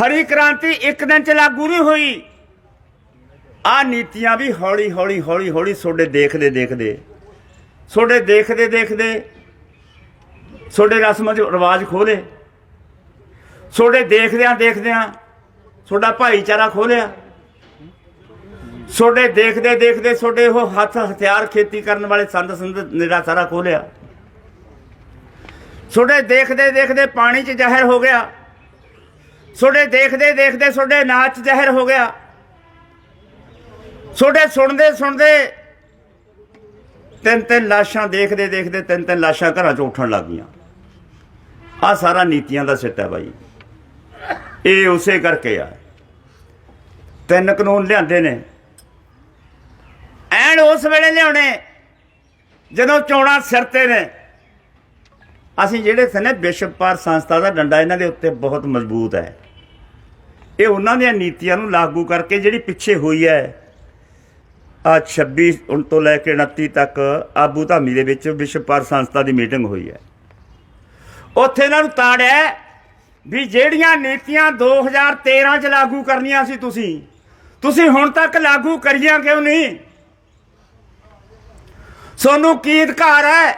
ਹਰੀ ਕ੍ਰਾਂਤੀ ਇੱਕ ਦਿਨ ਚ ਲਾਗੂ ਨਹੀਂ ਹੋਈ। ਆ ਨੀਤੀਆਂ ਵੀ ਹੌਲੀ ਹੌਲੀ ਹੌਲੀ ਹੌਲੀ ਤੁਹਾਡੇ ਦੇਖਦੇ ਦੇਖਦੇ ਤੁਹਾਡੇ ਦੇਖਦੇ ਦੇਖਦੇ ਤੁਹਾਡੇ ਰਸਮ ਰਿਵਾਜ ਖੋਲੇ। ਤੁਹਾਡੇ ਦੇਖਦਿਆਂ ਦੇਖਦਿਆਂ ਤੁਹਾਡਾ ਭਾਈਚਾਰਾ ਖੋਲਿਆ। ਤੁਹਾਡੇ ਦੇਖਦੇ ਦੇਖਦੇ ਤੁਹਾਡੇ ਉਹ ਹੱਥ ਹਥਿਆਰ ਖੇਤੀ ਕਰਨ ਵਾਲੇ ਸੰਦ ਸੰਦ ਨਿਰਾ ਸਾਰਾ ਖੋਲਿਆ। ਤੁਹਾਡੇ ਦੇਖਦੇ ਦੇਖਦੇ ਪਾਣੀ 'ਚ ਜ਼ਹਿਰ ਹੋ ਗਿਆ। ਤੁਹਾਡੇ ਦੇਖਦੇ ਦੇਖਦੇ ਤੁਹਾਡੇ ਨਾਚ ਜ਼ਹਿਰ ਹੋ ਗਿਆ। ਤੁਹਾਡੇ ਸੁਣਦੇ ਸੁਣਦੇ ਤਿੰਨ ਤਿੰਨ ਲਾਸ਼ਾਂ ਦੇਖਦੇ ਦੇਖਦੇ ਤਿੰਨ ਤਿੰਨ ਲਾਸ਼ਾਂ ਘਰਾਂ 'ਚੋਂ ਉੱਠਣ ਲੱਗ ਗਈਆਂ। ਆ ਸਾਰਾ ਨੀਤੀਆਂ ਦਾ ਸਿੱਟ ਹੈ ਬਾਈ। ਇਹ ਉਸੇ ਕਰਕੇ ਆ। ਤਿੰਨ ਕਾਨੂੰਨ ਲਿਆਂਦੇ ਨੇ। ਐਨ ਉਸ ਵੇਲੇ ਲਿਆਉਣੇ ਜਦੋਂ ਚੋਣਾਂ ਸਿਰ ਤੇ ਨੇ। ਅਸੀਂ ਜਿਹੜੇ ਸਨੇ ਵਿਸ਼ਵਪਾਰ ਸੰਸਥਾ ਦਾ ਡੰਡਾ, ਇਹਨਾਂ ਦੇ ਉੱਤੇ ਬਹੁਤ ਮਜ਼ਬੂਤ ਹੈ। ਇਹ ਉਹਨਾਂ ਦੀਆਂ ਨੀਤੀਆਂ ਨੂੰ ਲਾਗੂ ਕਰਕੇ ਜਿਹੜੀ ਪਿੱਛੇ ਹੋਈ ਹੈ ਆ 26 ਤੋਂ ਲੈ ਕੇ 29 ਤੱਕ ਆਬੂ ਧਾਮੀ ਦੇ ਵਿੱਚ ਵਿਸ਼ਵ ਵਿਸ਼ਵਪਾਰ ਸੰਸਥਾ ਦੀ ਮੀਟਿੰਗ ਹੋਈ ਹੈ। ਉੱਥੇ ਇਹਨਾਂ ਨੂੰ ਤਾੜਿਆ ਵੀ ਜਿਹੜੀਆਂ ਨੀਤੀਆਂ 2013 ਚ ਲਾਗੂ ਕਰਨੀਆਂ ਸੀ ਤੁਸੀਂ ਤੁਸੀਂ ਹੁਣ ਤੱਕ ਲਾਗੂ ਕਰੀਆਂ ਕਿਉਂ ਨਹੀਂ? ਸੋਨੂੰ ਕੀ ਅਧਿਕਾਰ ਹੈ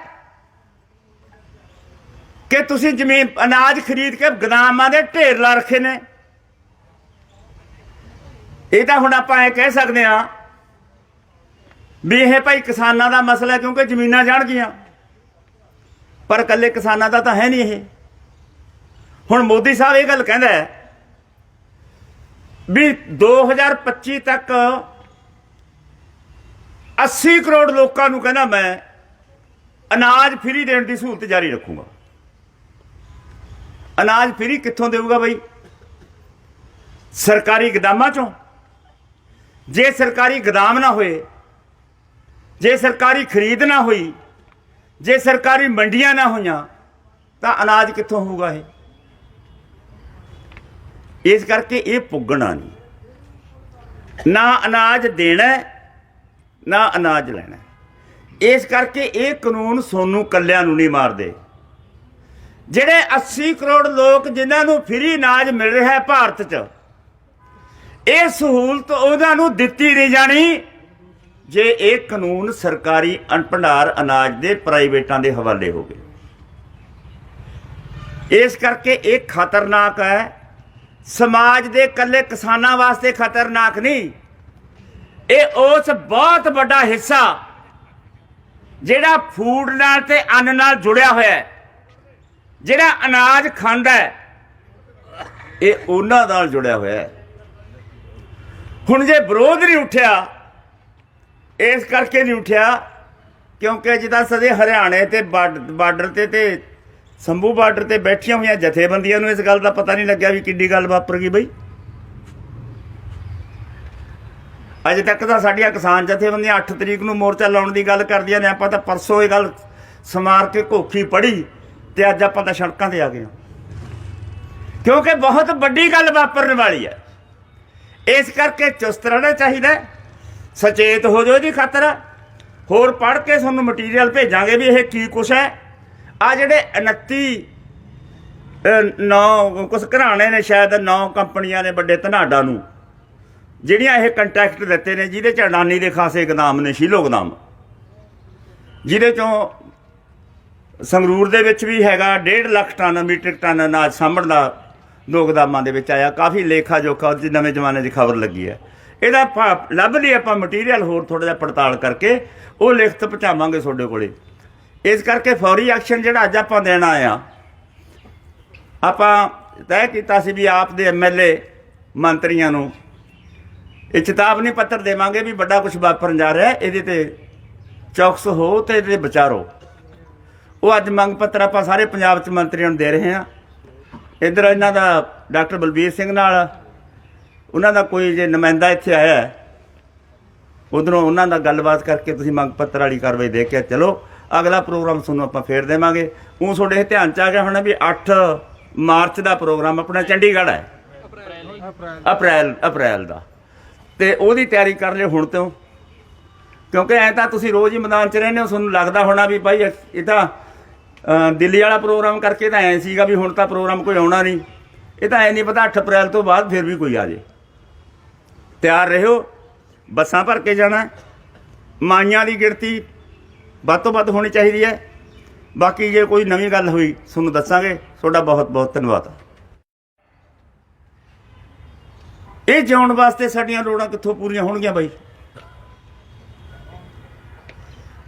ਕਿ ਤੁਸੀਂ ਜ਼ਮੀਨ ਅਨਾਜ ਖਰੀਦ ਕੇ ਗਦਾਮਾਂ ਦੇ ਢੇਰ ਲਾ ਰੱਖੇ ਨੇ? ਇਹ ਤਾਂ ਹੁਣ ਆਪਾਂ ਇਹ ਕਹਿ ਸਕਦੇ ਹਾਂ ਵੀ ਇਹ ਭਾਈ ਕਿਸਾਨਾਂ ਦਾ ਮਸਲਾ ਕਿਉਂਕਿ ਜ਼ਮੀਨਾਂ ਜਾਣ ਗਈਆਂ। ਪਰ ਕੱਲੇ ਕਿਸਾਨਾਂ ਦਾ ਤਾਂ ਹੈ ਨਹੀਂ ਇਹ। ਹੁਣ ਮੋਦੀ ਸਾਹਿਬ ਇਹ ਗੱਲ ਕਹਿੰਦਾ ਹੈ ਵੀ 2025 ਤੱਕ 80 ਕਰੋੜ ਲੋਕਾਂ ਨੂੰ ਕਹਿੰਦਾ ਮੈਂ ਅਨਾਜ ਫ੍ਰੀ ਦੇਣ ਦੀ ਸਹੂਲਤ ਜਾਰੀ ਰੱਖੂੰਗਾ। ਅਨਾਜ ਫ੍ਰੀ ਕਿੱਥੋਂ ਦੇਊਗਾ ਬਈ? ਸਰਕਾਰੀ ਗਦਾਮਾਂ ਚੋਂ। ਜੇ ਸਰਕਾਰੀ ਗਦਾਮ ਨਾ ਹੋਏ, ਜੇ ਸਰਕਾਰੀ ਖਰੀਦ ਨਾ ਹੋਈ, ਜੇ ਸਰਕਾਰੀ ਮੰਡੀਆਂ ਨਾ ਹੋਈਆਂ, ਤਾਂ ਅਨਾਜ ਕਿੱਥੋਂ ਹੋਊਗਾ ਇਹ? ਇਸ ਕਰਕੇ ਇਹ ਪੁੱਗਣਾ ਨਹੀਂ। ਨਾ ਅਨਾਜ ਦੇਣਾ ਨਾ ਅਨਾਜ ਲੈਣਾ ਇਸ ਕਰਕੇ ਇਹ ਕਾਨੂੰਨ ਸੋਨੂੰ ਕੱਲਿਆਂ ਨੂੰ ਨਹੀਂ ਮਾਰਦੇ। ਜਿਹੜੇ 80 ਕਰੋੜ ਲੋਕ ਜਿਨ੍ਹਾਂ ਨੂੰ ਫ੍ਰੀ ਅਨਾਜ ਮਿਲ ਰਿਹਾ ਹੈ ਭਾਰਤ 'ਚ ਇਹ ਸਹੂਲਤ ਉਹਨਾਂ ਨੂੰ ਦਿੱਤੀ ਨਹੀਂ ਜਾਣੀ। ਜੇ ਇਹ ਕਾਨੂੰਨ ਸਰਕਾਰੀ ਅਣਭੰਡਾਰ ਅਨਾਜ ਦੇ ਪ੍ਰਾਈਵੇਟਾਂ ਦੇ ਹਵਾਲੇ ਹੋ ਗਏ। ਇਸ ਕਰਕੇ ਇਹ ਖਤਰਨਾਕ ਹੈ। ਸਮਾਜ ਦੇ ਇਕੱਲੇ ਕਿਸਾਨਾਂ ਵਾਸਤੇ ਖਤਰਨਾਕ ਨਹੀਂ। ਇਹ ਉਸ ਬਹੁਤ ਵੱਡਾ ਹਿੱਸਾ ਜਿਹੜਾ ਫੂਡ ਨਾਲ ਤੇ ਅੰਨ ਨਾਲ ਜੁੜਿਆ ਹੋਇਆ ਹੈ। ਜਿਹੜਾ ਅਨਾਜ ਖਾਂਦਾ ਹੈ, ਇਹ ਉਹਨਾਂ ਨਾਲ ਜੁੜਿਆ ਹੋਇਆ ਹੈ। ਹੁਣ ਜੇ ਵਿਰੋਧ ਨਹੀਂ ਉੱਠਿਆ, ਇਸ ਕਰਕੇ ਨਹੀਂ ਉੱਠਿਆ, ਕਿਉਂਕਿ ਜਿੱਦਾਂ ਸਦੇ ਹਰਿਆਣੇ ਤੇ ਬਾਰਡਰ ਤੇ ਤੇ ਸੰਭੂ ਬਾਰਡਰ ਤੇ ਬੈਠੀਆਂ ਹੋਈਆਂ ਜਥੇਬੰਦੀਆਂ ਨੂੰ ਇਸ ਗੱਲ ਦਾ ਪਤਾ ਨਹੀਂ ਲੱਗਿਆ ਵੀ ਕਿੱਡੀ ਗੱਲ ਵਾਪਰ ਗਈ ਬਈ। ਅਜੇ ਤੱਕ ਤਾਂ ਸਾਡੀਆਂ ਕਿਸਾਨ ਜਥੇਬੰਦੀਆਂ 8 ਤਰੀਕ ਨੂੰ ਮੋਰਚਾ ਲਾਉਣ ਦੀ ਗੱਲ ਕਰਦੀਆਂ ਨੇ, ਆਪਾਂ ਤਾਂ ਪਰਸੋਂ ਇਹ ਗੱਲ ਸਮਾਰ ਕੇ ਘੋਖੀ ਪੜੀ ਤੇ ਅੱਜ ਆਪਾਂ ਤਾਂ ਸੜਕਾਂ ਤੇ ਆ ਗਏ ਹਾਂ। ਕਿਉਂਕਿ ਬਹੁਤ ਵੱਡੀ ਗੱਲ ਵਾਪਰਨ ਵਾਲੀ ਹੈ। ਇਸ ਕਰਕੇ ਚੁਸਤ ਰਹਿਣਾ ਚਾਹੀਦਾ ਸਚੇਤ ਹੋ ਜਾਓ ਜੀ ਖਾਤਰ। ਹੋਰ ਪੜ੍ਹ ਕੇ ਤੁਹਾਨੂੰ ਮਟੀਰੀਅਲ ਭੇਜਾਂਗੇ ਵੀ ਇਹ ਕੀ ਕੁਛ ਹੈ। ਆ ਜਿਹੜੇ 29 ਨੌ ਕੁਛ ਘਰਾਣੇ ਨੇ ਸ਼ਾਇਦ ਨੌ ਕੰਪਨੀਆਂ ਨੇ ਵੱਡੇ ਧਨਾਡਾ ਨੂੰ, ਜਿਹੜੀਆਂ ਇਹ ਕੰਟੈਕਟ ਦਿੱਤੇ ਨੇ, ਜਿਹਦੇ ਚ ਅਡਾਨੀ ਦੇ ਖਾਸੇ ਗਦਾਮ ਨੇ, ਸ਼ੀਲੋ ਗਦਾਮ। ਜਿਹਦੇ ਚੋਂ ਸੰਗਰੂਰ ਦੇ ਵਿੱਚ ਵੀ ਹੈਗਾ 1.5 ਲੱਖ ਟਨ ਮੀਟ੍ਰਿਕ ਟਨ ਅਨਾਜ ਸਾਂਭਣ ਦਾ ਦੋ ਗਦਾਮਾਂ ਦੇ ਵਿੱਚ ਆਇਆ, ਕਾਫੀ ਲੇਖਾ ਜੋਖਾ, ਉਹਦੀ ਨਵੇਂ ਜ਼ਮਾਨੇ ਦੀ ਖਬਰ ਲੱਗੀ ਹੈ। ਇਹਦਾ ਆਪਾਂ ਲੱਭ ਲਈ ਆਪਾਂ ਮਟੀਰੀਅਲ ਹੋਰ ਥੋੜਾ ਜਿਹਾ ਪੜਤਾਲ ਕਰਕੇ, ਉਹ ਲਿਖਤ ਪਹੁੰਚਾਵਾਂਗੇ ਤੁਹਾਡੇ ਕੋਲੇ। ਇਸ ਕਰਕੇ ਫੌਰੀ ਐਕਸ਼ਨ ਜਿਹੜਾ ਅੱਜ ਆਪਾਂ ਦੇਣਾ ਆ ਆਪਾਂ ਤੈਅ ਕੀਤਾ ਸੀ ਵੀ ਆਪ ਦੇ ਐਮਐਲਏ ਮੰਤਰੀਆਂ ਨੂੰ ਇਹ ਚੇਤਾਵਨੀ ਪੱਤਰ ਦੇਵਾਂਗੇ ਵੀ ਵੱਡਾ ਕੁਝ ਵਾਪਰਨ ਜਾ ਰਿਹਾ, ਇਹਦੇ ਤੇ ਚੌਕਸ ਹੋ ਤੇ ਇਹਦੇ ਵਿਚਾਰੋ ਉਹ ਅੱਜ ਮੰਗ ਪੱਤਰ ਆਪਾਂ ਸਾਰੇ ਪੰਜਾਬ ਚ ਮੰਤਰੀਆਂ ਨੂੰ ਦੇ ਰਹੇ ਹਾਂ। ਇੱਧਰ ਇਹਨਾਂ ਦਾ ਡਾਕਟਰ ਬਲਬੀਰ ਸਿੰਘ ਨਾਲ, ਉਹਨਾਂ ਦਾ ਕੋਈ ਜੇ ਨੁਮਾਇੰਦਾ ਇੱਥੇ ਆਇਆ ਹੈ, ਉਧਰੋਂ ਉਹਨਾਂ ਨਾਲ ਗੱਲਬਾਤ ਕਰਕੇ ਤੁਸੀਂ ਮੰਗ ਪੱਤਰ ਵਾਲੀ ਕਾਰਵਾਈ ਦੇ ਕੇ ਚਲੋ। ਅਗਲਾ ਪ੍ਰੋਗਰਾਮ ਤੁਹਾਨੂੰ ਆਪਾਂ ਫੇਰ ਦੇਵਾਂਗੇ। ਉਹ ਤੁਹਾਡੇ ਧਿਆਨ ਚ ਆ ਗਿਆ ਹੋਣਾ ਵੀ 8 ਮਾਰਚ ਦਾ ਪ੍ਰੋਗਰਾਮ ਆਪਣਾ ਚੰਡੀਗੜ੍ਹ ਹੈ। ਅਪ੍ਰੈਲ ਅਪ੍ਰੈਲ ਦਾ। ਤੇ ਉਹਦੀ ਤਿਆਰੀ ਕਰ ਲਿਓ ਹੁਣ ਤੋਂ। ਕਿਉਂਕਿ ਐ ਤਾਂ ਤੁਸੀਂ ਰੋਜ਼ ਹੀ ਮੈਦਾਨ 'ਚ ਰਹਿੰਦੇ ਹੋ, ਤੁਹਾਨੂੰ ਲੱਗਦਾ ਹੋਣਾ ਵੀ ਭਾਈ ਇਹ ਤਾਂ ਦਿੱਲੀ ਵਾਲਾ ਪ੍ਰੋਗਰਾਮ ਕਰਕੇ ਤਾਂ ਐ ਸੀਗਾ ਵੀ ਹੁਣ ਤਾਂ ਪ੍ਰੋਗਰਾਮ ਕੋਈ ਆਉਣਾ ਨਹੀਂ। ਇਹ ਤਾਂ ਐ ਨਹੀਂ ਪਤਾ 8 ਅਪ੍ਰੈਲ ਤੋਂ ਬਾਅਦ ਫਿਰ ਵੀ ਕੋਈ ਆ ਜੇ। ਤਿਆਰ ਰਹੋ, ਬੱਸਾਂ ਭਰ ਕੇ ਜਾਣਾ, ਮਾਈਆਂ ਦੀ ਗਿਣਤੀ ਵੱਧ ਤੋਂ ਵੱਧ ਹੋਣੀ ਚਾਹੀਦੀ ਹੈ। ਬਾਕੀ ਜੇ ਕੋਈ ਨਵੀਂ ਗੱਲ ਹੋਈ, ਤੁਹਾਨੂੰ ਦੱਸਾਂਗੇ। ਤੁਹਾਡਾ ਬਹੁਤ ਬਹੁਤ ਧੰਨਵਾਦ। ਇਹ ਜਿਉਣ ਵਾਸਤੇ ਸਾਡੀਆਂ ਲੋੜਾਂ ਕਿੱਥੋਂ ਪੂਰੀਆਂ ਹੋਣਗੀਆਂ ਬਾਈ?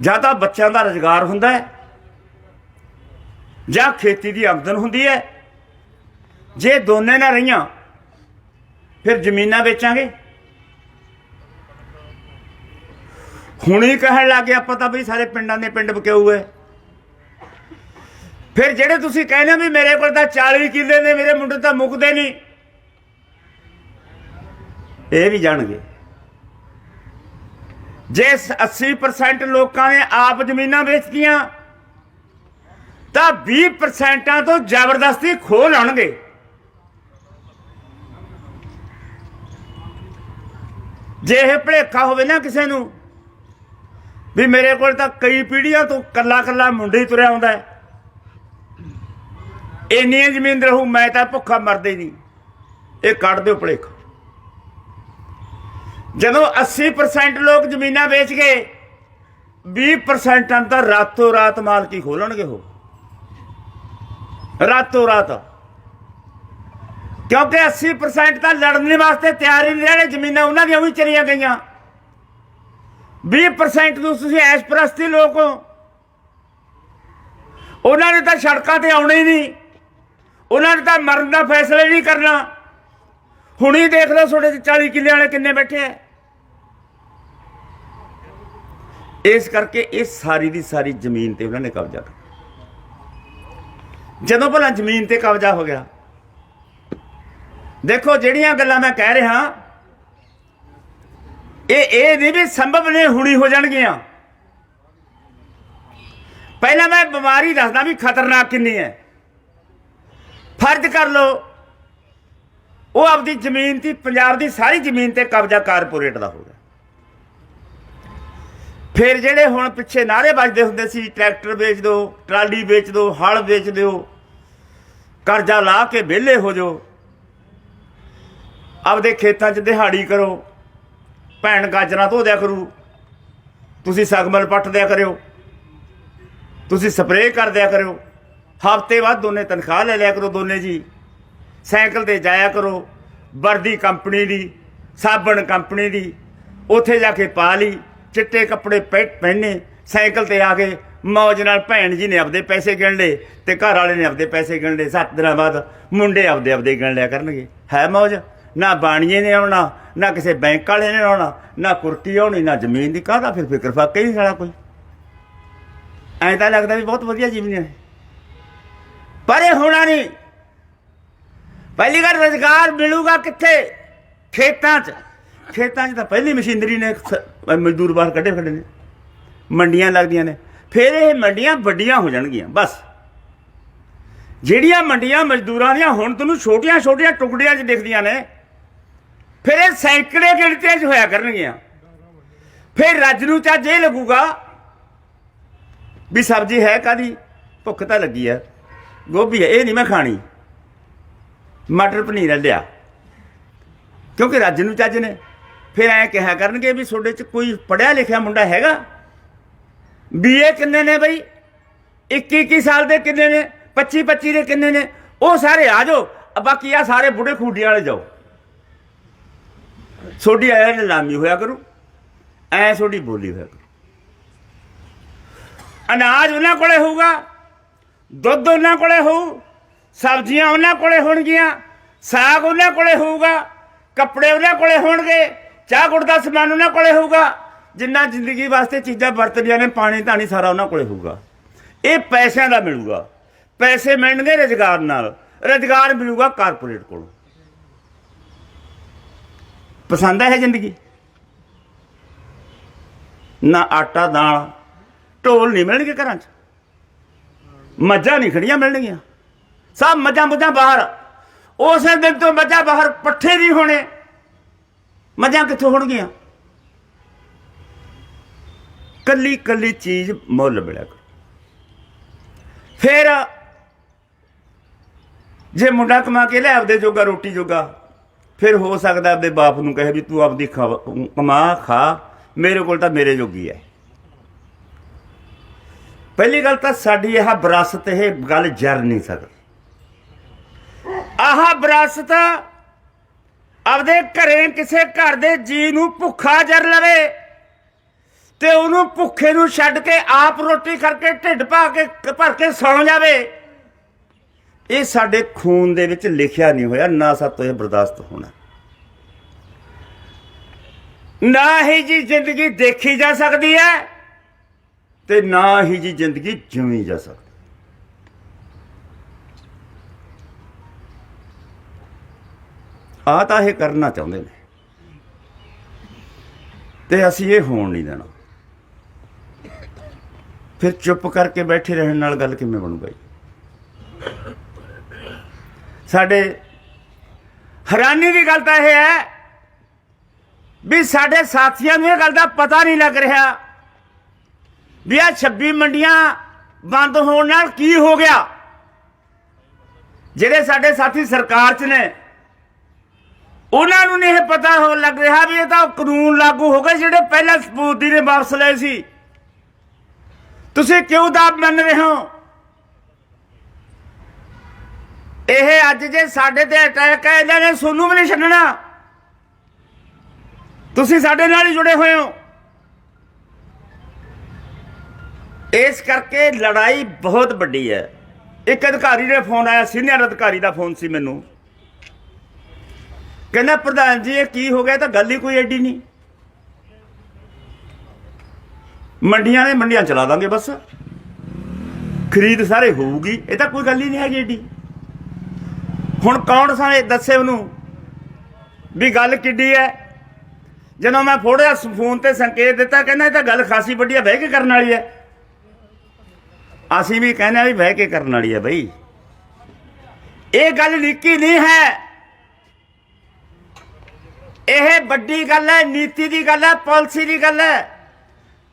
ਜਾਂ ਤਾਂ ਬੱਚਿਆਂ ਦਾ ਰੁਜ਼ਗਾਰ ਹੁੰਦਾ ਹੈ ਜਾਂ ਖੇਤੀ ਦੀ ਆਮਦਨ ਹੁੰਦੀ ਹੈ? ਜੇ ਦੋਨੇ ਨਾ ਰਹੀਆਂ, ਫਿਰ ਜ਼ਮੀਨਾਂ ਵੇਚਾਂਗੇ? ਹੁਣੀ ਕਹਿਣ ਲੱਗੇ ਆਪਾਂ ਤਾਂ ਬਈ ਸਾਰੇ ਪਿੰਡਾਂ ਦੇ ਪਿੰਡ ਬਕਿਉ ਹੈ। ਫਿਰ ਜਿਹੜੇ ਤੁਸੀਂ ਕਹਿੰਦੇ ਹੋ ਵੀ ਮੇਰੇ ਕੋਲ ਤਾਂ 40 ਕਿੱਲੇ ਨੇ, ਮੇਰੇ ਮੁੰਡੇ ਤਾਂ ਮੁੱਕਦੇ ਨਹੀਂ। ਇਹ ਵੀ ਜਾਣਗੇ। ਜੇ 80% ਲੋਕਾਂ ਨੇ ਆਪ ਜ਼ਮੀਨਾਂ ਵੇਚਤੀਆਂ ਤਾਂ 20% ਤੋਂ ਜ਼ਬਰਦਸਤੀ ਖੋਹ ਲੈਣਗੇ ਜੇ ਇਹ ਭਲੇਖਾ ਹੋਵੇ ਨਾ ਕਿਸੇ ਨੂੰ, ਵੀ ਮੇਰੇ ਕੋਲ ਤਾਂ ਕਈ ਪੀੜ੍ਹੀਆਂ ਤੋਂ ਕੱਲਾ ਕੱਲਾ ਮੁੰਡੇ ਹੀ ਤੁਰਿਆ ਆਉਂਦਾ ਹੈ। ਇੰਨੀ ਜ਼ਮੀਨ ਰਹੂ, ਮੈਂ ਤਾਂ ਭੁੱਖਾ ਮਰਦੇ ਨਹੀਂ। ਇਹ ਕੱਢ ਦਿਓ ਭਲੇਖਾ। ਜਦੋਂ 80% ਲੋਕ ਜ਼ਮੀਨਾਂ ਵੇਚ ਗਏ 20% ਤਾਂ ਰਾਤੋਂ ਰਾਤ ਮਾਲਕੀ ਖੋਲਣਗੇ ਉਹ। ਰਾਤੋਂ ਰਾਤ। ਕਿਉਂਕਿ 80% ਤਾਂ ਲੜਨ ਵਾਸਤੇ ਤਿਆਰ ਹੀ ਨਹੀਂ ਰਹੇ ਜ਼ਮੀਨਾਂ ਉਹਨਾਂ ਦੀਆਂ ਵੀ ਚਲੀਆਂ ਗਈਆਂ। 20% ਨੂੰ ਤੁਸੀਂ ਐਸ਼ ਪ੍ਰਸਤੀ ਲੋਕ ਹੋ। ਉਹਨਾਂ ਨੇ ਤਾਂ ਸੜਕਾਂ ਤੇ ਆਉਣਾ ਹੀ ਨਹੀਂ। ਉਹਨਾਂ ਨੇ ਤਾਂ ਮਰਨ ਦਾ ਫੈਸਲਾ ਹੀ ਨਹੀਂ ਕਰਨਾ। ਹੁਣੀ ਦੇਖ ਲਓ ਤੁਹਾਡੇ 'ਚ 40 ਕਿੱਲੇ ਵਾਲੇ ਕਿੰਨੇ ਬੈਠੇ ਆ। ਇਸ ਕਰਕੇ ਇਹ ਸਾਰੀ ਦੀ ਸਾਰੀ ਜ਼ਮੀਨ ਤੇ ਉਹਨਾਂ ਨੇ ਕਬਜ਼ਾ ਕੀਤਾ। ਜਦੋਂ ਭਲਾ ਜ਼ਮੀਨ ਤੇ ਕਬਜ਼ਾ ਹੋ ਗਿਆ। ਦੇਖੋ ਜਿਹੜੀਆਂ ਗੱਲਾਂ ਮੈਂ ਕਹਿ ਰਿਹਾ, ਇਹ ਇਹ ਨਹੀਂ ਵੀ ਸੰਭਵ ਨੇ ਹੁਣੀ ਹੋ ਜਾਣਗੀਆਂ। ਪਹਿਲਾਂ ਮੈਂ ਬਿਮਾਰੀ ਦੱਸਦਾ ਵੀ ਖਤਰਨਾਕ ਕਿੰਨੀ ਹੈ। ਫਰਜ਼ ਕਰ ਲਓ, ਉਹ ਆਪਦੀ ਜ਼ਮੀਨ ਦੀ, ਪੰਜਾਬ ਦੀ ਸਾਰੀ ਜ਼ਮੀਨ ਤੇ ਕਬਜ਼ਾ ਕਾਰਪੋਰੇਟ ਦਾ ਹੋ ਗਿਆ ਫਿਰ ਜਿਹੜੇ ਹੁਣ ਪਿੱਛੇ ਨਾਰੇ ਵੱਜਦੇ ਹੁੰਦੇ ਸੀ, ਟਰੈਕਟਰ ਵੇਚ ਦਿਓ, ਟਰਾਲੀ ਵੇਚ ਦਿਓ ਹਲ ਵੇਚ ਦਿਓ, ਕਰਜ਼ਾ ਲਾ ਕੇ ਵਿਹਲੇ ਹੋ ਜਾਓ। ਆਪਦੇ ਖੇਤਾਂ 'ਚ ਦਿਹਾੜੀ ਕਰੋ, ਭੈਣ ਗਾਜਰਾਂ ਧੋ ਦਿਆ ਕਰੂ, ਤੁਸੀਂ ਸਗਮਲ ਪੱਟਦਿਆ ਕਰਿਓ, ਤੁਸੀਂ ਸਪਰੇਅ ਕਰਦਿਆ ਕਰਿਓ, ਹਫ਼ਤੇ ਬਾਅਦ ਦੋਨੇ ਤਨਖਾਹ ਲੈ ਲਿਆ ਕਰੋ ਦੋਨੇ ਜੀ, ਸਾਈਕਲ ਤੇ ਜਾਇਆ ਕਰੋ, ਵਰਦੀ ਕੰਪਨੀ ਦੀ, ਸਾਬਣ ਕੰਪਨੀ ਦੀ, ਉੱਥੇ ਜਾ ਕੇ ਪਾ ਲਈ। ਚਿੱਟੇ ਕੱਪੜੇ ਪਹਿ- ਪਹਿਨੇ, ਸਾਈਕਲ ਤੇ ਆ ਕੇ ਮੌਜ ਨਾਲ ਭੈਣ ਜੀ ਨੇ ਆਪਦੇ ਪੈਸੇ ਗਿਣ ਲਏ ਤੇ ਘਰ ਵਾਲੇ ਨੇ ਆਪਦੇ ਪੈਸੇ ਗਿਣ ਲਏ। ਸੱਤ ਦਿਨਾਂ ਬਾਅਦ ਮੁੰਡੇ ਆਪਦੇ ਆਪਦੇ ਗਿਣ ਲਿਆ ਕਰਨਗੇ। ਹੈ ਮੌਜ? ਨਾ ਬਾਣੀਏ ਨੇ ਆਉਣਾ, ਨਾ ਕਿਸੇ ਬੈਂਕ ਵਾਲੇ ਨੇ ਆਉਣਾ, ਨਾ ਕੁਰਕੀ ਆਉਣੀ, ਨਾ ਜ਼ਮੀਨ ਦੀ ਕਾਹਦਾ ਫਿਰ ਫਿਕਰ? ਫਾਕੇ ਨਹੀਂ ਸਾਲਾ ਕੋਈ। ਐਂ ਤਾਂ ਲੱਗਦਾ ਵੀ ਬਹੁਤ ਵਧੀਆ ਜੀਵਨ ਹੈ। ਪਰ ਇਹ ਹੋਣਾ ਨਹੀਂ। ਪਹਿਲੀ ਗੱਲ ਰੁਜ਼ਗਾਰ ਮਿਲੂਗਾ ਕਿੱਥੇ? ਖੇਤਾਂ 'ਚ। ਖੇਤਾਂ 'ਚ ਤਾਂ ਪਹਿਲੀ ਮਸ਼ੀਨਰੀ ਨੇ ਸ- ਮਜ਼ਦੂਰ ਬਾਹਰ ਕੱਢੇ ਖੜੇ ਨੇ। ਮੰਡੀਆਂ ਲੱਗਦੀਆਂ ਨੇ। ਫਿਰ ਇਹ ਮੰਡੀਆਂ ਵੱਡੀਆਂ ਹੋ ਜਾਣਗੀਆਂ, ਬਸ। ਜਿਹੜੀਆਂ ਮੰਡੀਆਂ ਮਜ਼ਦੂਰਾਂ ਦੀਆਂ ਹੁਣ ਤੁਹਾਨੂੰ ਛੋਟੀਆਂ ਛੋਟੀਆਂ ਟੁਕੜੀਆਂ 'ਚ ਦਿਖਦੀਆਂ ਨੇ, ਫਿਰ ਇਹ ਸੈਂਕੜੇ ਗਿਣਤੀਆਂ 'ਚ ਹੋਇਆ ਕਰਨਗੀਆਂ। ਫਿਰ ਰੱਜ ਨੂੰ ਚੱਜ ਇਹ ਲੱਗੂਗਾ ਵੀ ਸਬਜ਼ੀ ਹੈ ਕਾਦੀ ਭੁੱਖ ਤਾਂ ਲੱਗੀ ਆ। ਗੋਭੀ ਹੈ, ਇਹ ਨਹੀਂ ਮੈਂ ਖਾਣੀ। ਮਟਰ ਪਨੀਰ ਹੈ, ਲਿਆ। ਕਿਉਂਕਿ ਰੱਜ ਨੂੰ ਚੱਜ ਨੇ। ਫਿਰ ਐ ਕਿਹਾ ਕਰਨਗੇ ਵੀ ਤੁਹਾਡੇ ਚ ਕੋਈ ਪੜਿਆ ਲਿਖਿਆ ਮੁੰਡਾ ਹੈਗਾ? ਬੀਏ ਕਿੰਨੇ ਨੇ ਬਈ? 21 21 ਸਾਲ ਦੇ ਕਿੰਨੇ ਨੇ? 25 25 ਦੇ ਕਿੰਨੇ ਨੇ? ਉਹ ਸਾਰੇ ਆ ਜਾਓ। ਬਾਕੀ ਆ ਸਾਰੇ ਬੁੱਢੇ ਖੂਡੀਆਂ ਵਾਲੇ ਜਾਓ। ਛੋਡੀ ਆਇਆ ਨਿਲਾਮੀ ਹੋਇਆ ਕਰੂ। ਐ ਛੋਡੀ ਬੋਲੀ ਹੋਇਆ ਕਰੂ। ਅਨਾਜ ਉਹਨਾਂ ਕੋਲੇ ਹੋਊਗਾ, ਦੁੱਧ ਉਹਨਾਂ ਕੋਲੇ ਹੋਊ, ਸਬਜ਼ੀਆਂ ਉਹਨਾਂ ਕੋਲੇ ਹੋਣਗੀਆਂ, ਸਾਗ ਉਹਨਾਂ ਕੋਲੇ ਹੋਊਗਾ, ਕੱਪੜੇ ਉਹਨਾਂ ਕੋਲੇ ਹੋਣਗੇ। ਚਾਹ ਗੁੜ ਦਾ ਸਮਾਨ ਉਹਨਾਂ ਕੋਲੇ ਹੋਊਗਾ, ਜਿੰਨਾ ਜ਼ਿੰਦਗੀ ਵਾਸਤੇ ਚੀਜ਼ਾਂ ਵਰਤਦੀਆਂ ਨੇ, ਪਾਣੀ, ਧਾਣੀ ਸਾਰਾ ਉਹਨਾਂ ਕੋਲੇ ਹੋਊਗਾ। ਇਹ ਪੈਸਿਆਂ ਦਾ ਮਿਲੂਗਾ। ਪੈਸੇ ਮਿਲਣਗੇ ਰੁਜ਼ਗਾਰ ਨਾਲ। ਰੁਜ਼ਗਾਰ ਮਿਲੂਗਾ ਕਾਰਪੋਰੇਟ ਕੋਲੋਂ। ਪਸੰਦ ਹੈ ਜ਼ਿੰਦਗੀ? ਨਾ ਆਟਾ, ਦਾਲ, ਢੋਲ ਨਹੀਂ ਮਿਲਣਗੇ ਘਰਾਂ 'ਚ। ਮੱਝਾਂ ਨਹੀਂ ਖੜੀਆਂ ਮਿਲਣਗੀਆਂ। ਸਭ ਮੱਝਾਂ ਮੁੱਝਾਂ ਬਾਹਰ। ਉਸੇ ਦਿਨ ਤੋਂ ਮੱਝਾਂ ਬਾਹਰ ਪੱਠੇ ਨਹੀਂ ਹੋਣੇ। ਮੱਝਾਂ ਕਿੱਥੋਂ ਹੋਣਗੀਆਂ? ਕੱਲੀ ਕੱਲੀ ਚੀਜ਼ ਮੁੱਲ ਮਿਲਿਆ ਕਰੋ। ਫਿਰ ਜੇ ਮੁੰਡਾ ਕਮਾ ਕੇ ਲੈ ਆਪਦੇ ਜੋਗਾ, ਰੋਟੀ ਜੋਗਾ, ਫਿਰ ਹੋ ਸਕਦਾ ਆਪਦੇ ਬਾਪ ਨੂੰ ਕਹੇ ਵੀ ਤੂੰ ਆਪਦੀ ਖਾ- ਕਮਾ, ਖਾ, ਮੇਰੇ ਕੋਲ ਤਾਂ ਮੇਰੇ ਜੋਗੀ ਹੈ। ਪਹਿਲੀ ਗੱਲ ਤਾਂ ਸਾਡੀ ਇਹ ਵਿਰਾਸਤ, ਇਹ ਗੱਲ ਜਰ ਨਹੀਂ ਸਕਦੀ। ਆਹ ਵਿਰਾਸਤ ਆਪਦੇ ਘਰੇ ਕਿਸੇ ਘਰ ਦੇ ਜੀ ਨੂੰ ਭੁੱਖਾ ਜਰ ਲਵੇ ਤੇ ਉਹਨੂੰ ਭੁੱਖੇ ਨੂੰ ਛੱਡ ਕੇ ਆਪ ਰੋਟੀ ਕਰਕੇ ਢਿੱਡ ਭਾ ਕੇ ਭਰ ਕੇ ਸੌਂ ਜਾਵੇ। ਇਹ ਸਾਡੇ ਖੂਨ ਦੇ ਵਿੱਚ ਲਿਖਿਆ ਨਹੀਂ ਹੋਇਆ, ਨਾ ਸਾਤੋਂ ਇਹ ਬਰਦਾਸ਼ਤ ਹੋਣਾ। ਨਾ ਹੀ ਜੀ ਜ਼ਿੰਦਗੀ ਦੇਖੀ ਜਾ ਸਕਦੀ ਹੈ ਤੇ ਨਾ ਹੀ ਜੀ ਜ਼ਿੰਦਗੀ ਜਿਉਣੀ ਜਾ ਸਕਦੀ ਆ ਤਾਂ ਇਹ ਕਰਨਾ ਚਾਹੁੰਦੇ ਨੇ। ਤੇ ਅਸੀਂ ਇਹ ਹੋਣ ਨਹੀਂ ਦੇਣਾ। ਫਿਰ ਚੁੱਪ ਕਰਕੇ ਬੈਠੇ ਰਹਿਣ ਨਾਲ ਗੱਲ ਕਿਵੇਂ ਬਣੂਗਾ ਜੀ? ਸਾਡੇ ਹੈਰਾਨੀ ਦੀ ਗੱਲ ਤਾਂ ਇਹ ਹੈ ਵੀ ਸਾਡੇ ਸਾਥੀਆਂ ਨੂੰ ਇਹ ਗੱਲ ਦਾ ਪਤਾ ਨਹੀਂ ਲੱਗ ਰਿਹਾ ਵੀ ਆ 26 ਮੰਡੀਆਂ ਬੰਦ ਹੋਣ ਨਾਲ ਕੀ ਹੋ ਗਿਆ। ਜਿਹੜੇ ਸਾਡੇ ਸਾਥੀ ਸਰਕਾਰ 'ਚ ਨੇ ਉਹਨਾਂ ਨੂੰ ਨਹੀਂ ਇਹ ਪਤਾ ਹੋ ਲੱਗ ਰਿਹਾ ਵੀ ਇਹ ਤਾਂ ਕਾਨੂੰਨ ਲਾਗੂ ਹੋ ਗਏ ਜਿਹੜੇ ਪਹਿਲਾਂ ਸਪੂਤੀ ਨੇ ਵਾਪਸ ਲਏ ਸੀ। ਤੁਸੀਂ ਕਿਉਂ ਦਾ ਮੰਨ ਰਹੇ ਹੋ? ਇਹ ਅੱਜ ਜੇ ਸਾਡੇ ਤੇ ਅਟੈਕ ਹੈ, ਇਹਨਾਂ ਨੇ ਸੋਨੂੰ ਵੀ ਨਹੀਂ ਛੱਡਣਾ। ਤੁਸੀਂ ਸਾਡੇ ਨਾਲ ਹੀ ਜੁੜੇ ਹੋਏ ਹੋ। ਇਸ ਕਰਕੇ ਲੜਾਈ ਬਹੁਤ ਵੱਡੀ ਹੈ। ਇੱਕ ਅਧਿਕਾਰੀ ਦੇ ਫੋਨ ਆਇਆ, ਸੀਨੀਅਰ ਅਧਿਕਾਰੀ ਦਾ ਫੋਨ ਸੀ ਮੈਨੂੰ। ਕਹਿੰਦਾ, ਪ੍ਰਧਾਨ ਜੀ, ਇਹ ਕੀ ਹੋ ਗਿਆ? ਇਹ ਤਾਂ ਗੱਲ ਹੀ ਕੋਈ ਐਡੀ ਨਹੀਂ। ਮੰਡੀਆਂ ਨੇ ਮੰਡੀਆਂ ਚਲਾ ਦਾਂਗੇ ਬਸ। ਖਰੀਦ ਸਾਰੇ ਹੋਊਗੀ, ਇਹ ਤਾਂ ਕੋਈ ਗੱਲ ਹੀ ਨਹੀਂ ਹੈਗੀ ਐਡੀ। ਹੁਣ ਕੌਣ ਸਾਰੇ ਦੱਸੇ ਉਹਨੂੰ ਵੀ ਗੱਲ ਕਿੱਡੀ ਹੈ ਜਦੋਂ ਮੈਂ ਫੋੜਿਆ, ਫੋਨ ਤੇ ਸੰਕੇਤ ਦਿੱਤਾ, ਕਹਿੰਦਾ, ਇਹ ਤਾਂ ਗੱਲ ਖਾਸੀ ਵੱਡੀ ਹੈ ਬਹਿ ਕੇ ਕਰਨ ਵਾਲੀ ਹੈ ਅਸੀਂ ਵੀ ਕਹਿੰਦੇ ਆ ਵੀ ਬਹਿ ਕੇ ਕਰਨ ਵਾਲੀ ਹੈ ਬਈ। ਇਹ ਗੱਲ ਨਿੱਕੀ ਨਹੀਂ ਹੈ। ਇਹ ਵੱਡੀ ਗੱਲ ਹੈ, ਨੀਤੀ ਦੀ ਗੱਲ ਹੈ, ਪਾਲਿਸੀ ਦੀ ਗੱਲ ਹੈ।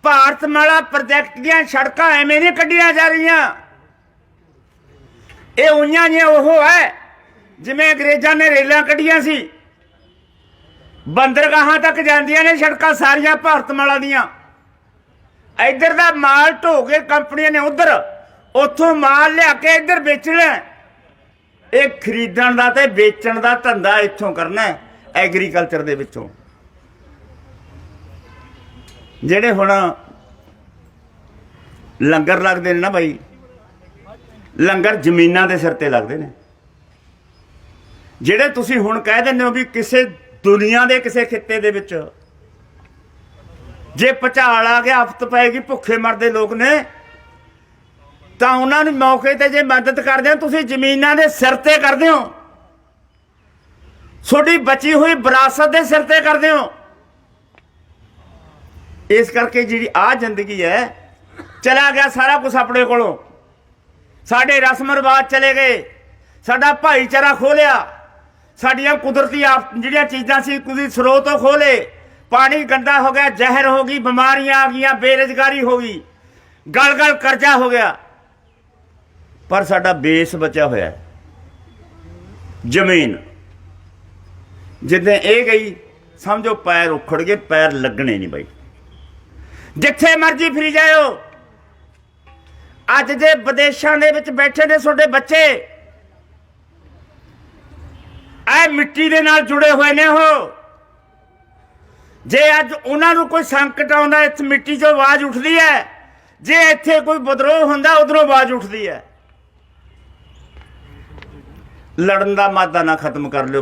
ਭਾਰਤ ਮਾਲਾ ਪ੍ਰੋਜੈਕਟ ਦੀਆਂ ਸੜਕਾਂ ਐਵੇਂ ਨਹੀਂ ਕੱਢੀਆਂ ਜਾ ਰਹੀਆਂ। ਇਹ ਉਈਆਂ ਜਿਹੀਆਂ ਉਹ ਹੈ, ਜਿਵੇਂ ਅੰਗਰੇਜ਼ਾਂ ਨੇ ਰੇਲਾਂ ਕੱਢੀਆਂ ਸੀ। ਬੰਦਰਗਾਹਾਂ ਤੱਕ ਜਾਂਦੀਆਂ ਨੇ ਸੜਕਾਂ ਸਾਰੀਆਂ ਭਾਰਤ ਮਾਲਾ ਦੀਆਂ। ਇੱਧਰ ਦਾ ਮਾਲ ਢੋ ਕੇ ਕੰਪਨੀਆਂ ਨੇ ਉਧਰ, ਉੱਥੋਂ ਮਾਲ ਲਿਆ ਕੇ ਇੱਧਰ ਵੇਚਣਾ। ਇਹ ਖਰੀਦਣ ਦਾ ਤੇ ਵੇਚਣ ਦਾ ਧੰਦਾ ਇੱਥੋਂ ਕਰਨਾ ਐਗਰੀਕਲਚਰ ਦੇ ਵਿੱਚੋਂ। ਜਿਹੜੇ ਹੁਣ ਲੰਗਰ ਲੱਗਦੇ ਨੇ ਨਾ ਬਾਈ, ਲੰਗਰ ਜ਼ਮੀਨਾਂ ਦੇ ਸਿਰ ਤੇ ਲੱਗਦੇ ਨੇ। ਜਿਹੜੇ ਤੁਸੀਂ ਹੁਣ ਕਹਿ ਦਿੰਦੇ ਹੋ ਵੀ ਕਿਸੇ ਦੁਨੀਆ ਦੇ ਕਿਸੇ ਖਿੱਤੇ ਦੇ ਵਿੱਚ ਜੇ ਪਚਾਲ ਆ ਗਿਆ ਹਫਤ ਪਏਗੀ, ਭੁੱਖੇ ਮਰਦੇ ਲੋਕ ਨੇ, ਤਾਂ ਉਹਨਾਂ ਨੂੰ ਮੌਕੇ ਤੇ ਜੇ ਮਦਦ ਕਰਦੇ ਹੋ, ਤੁਸੀਂ ਜ਼ਮੀਨਾਂ ਦੇ ਸਿਰ ਤੇ ਕਰਦੇ ਹੋ। ਤੁਹਾਡੀ ਬਚੀ ਹੋਈ ਵਿਰਾਸਤ ਦੇ ਸਿਰ ਤੇ ਕਰਦੇ ਹੋ। ਇਸ ਕਰਕੇ ਜਿਹੜੀ ਆ ਜ਼ਿੰਦਗੀ ਹੈ, ਚਲਾ ਗਿਆ ਸਾਰਾ ਕੁਝ ਆਪਣੇ ਕੋਲੋਂ। ਸਾਡੇ ਰਸਮ ਰਿਵਾਜ ਚਲੇ ਗਏ, ਸਾਡਾ ਭਾਈਚਾਰਾ ਖੋਲਿਆ। ਸਾਡੀਆਂ ਕੁਦਰਤੀ ਜਿਹੜੀਆਂ ਚੀਜ਼ਾਂ ਸੀ, ਕੁਦਰਤੀ ਸਰੋਤੋਂ ਖੋਲੇ। ਪਾਣੀ ਗੰਦਾ ਹੋ ਗਿਆ, ਜ਼ਹਿਰ ਹੋ ਗਈ, ਬਿਮਾਰੀਆਂ ਆ ਗਈਆਂ, ਬੇਰੁਜ਼ਗਾਰੀ ਹੋ ਗਈ। ਗਲ ਗਲ ਕਰਜ਼ਾ ਹੋ ਗਿਆ। ਪਰ ਸਾਡਾ ਬੇਸ ਬਚਿਆ ਹੋਇਆ ਜ਼ਮੀਨ। ਜਿੱਦਾਂ ਇਹ ਗਈ, ਸਮਝੋ ਪੈਰ ਉਖੜ ਗਏ, ਪੈਰ ਲੱਗਣੇ ਨਹੀਂ ਬਾਈ। ਜਿੱਥੇ ਮਰਜ਼ੀ ਫਰੀ ਜਾਇਓ। ਅੱਜ ਦੇ ਵਿਦੇਸ਼ਾਂ ਦੇ ਵਿੱਚ ਬੈਠੇ ਨੇ ਤੁਹਾਡੇ ਬੱਚੇ। ਐ ਮਿੱਟੀ ਦੇ ਨਾਲ ਜੁੜੇ ਹੋਏ ਨੇ ਉਹ। ਜੇ ਅੱਜ ਉਹਨਾਂ ਨੂੰ ਕੋਈ ਸੰਕਟ ਆਉਂਦਾ, ਇਸ ਮਿੱਟੀ 'ਚੋਂ ਆਵਾਜ਼ ਉੱਠਦੀ ਹੈ। ਜੇ ਇੱਥੇ ਕੋਈ ਵਿਦਰੋਹ ਹੁੰਦਾ, ਉਧਰੋਂ ਆਵਾਜ਼ ਉੱਠਦੀ ਹੈ। ਲੜਨ ਦਾ ਮਾਦਾ ਨਾ ਖਤਮ ਕਰ ਲਿਓ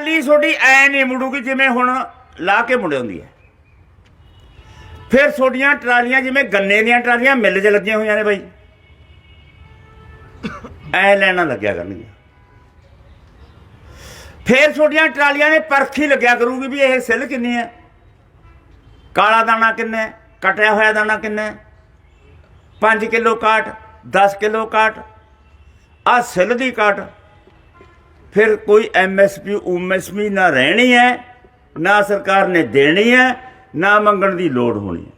ਮਿੱਤਰ ਤੁਹਾਡੀ ਐ ਨਹੀਂ ਮੁੜੂਗੀ ਜਿਵੇਂ ਹੁਣ ਲਾ ਕੇ ਮੁੜ ਹੁੰਦੀ ਹੈ। ਫਿਰ ਤੁਹਾਡੀਆਂ ਟਰਾਲੀਆਂ ਜਿਵੇਂ ਗੰਨੇ ਦੀਆਂ ਟਰਾਲੀਆਂ ਮਿੱਲ 'ਚ ਲੱਗੀਆਂ ਹੋਈਆਂ ਨੇ ਬਾਈ। ਐ ਲੈਣਾ ਲੱਗਿਆ ਕਰਨਗੀਆਂ। ਫਿਰ ਤੁਹਾਡੀਆਂ ਟਰਾਲੀਆਂ ਨੇ ਪਰਖੀ ਲੱਗਿਆ ਕਰੂਗੀ ਵੀ ਇਹ ਸਿੱਲ ਕਿੰਨੀ ਹੈ। ਕਾਲਾ ਦਾਣਾ ਕਿੰਨਾ ਹੈ, ਕਟਿਆ ਹੋਇਆ ਦਾਣਾ ਕਿੰਨਾ ਹੈ। 5 ਕਿਲੋ ਕਾਟ 10 ਕਿਲੋ ਕਾਟ ਆ ਸਿੱਲ ਦੀ ਕਾਟ ਫਿਰ ਕੋਈ ਐਮਐਸਪੀ ਉਮਐਸਪੀ ਨਾ ਰਹਿਣੀ ਹੈ, ਨਾ ਸਰਕਾਰ ਨੇ ਦੇਣੀ ਹੈ, ਨਾ ਮੰਗਣ ਦੀ ਲੋੜ ਹੋਣੀ ਹੈ।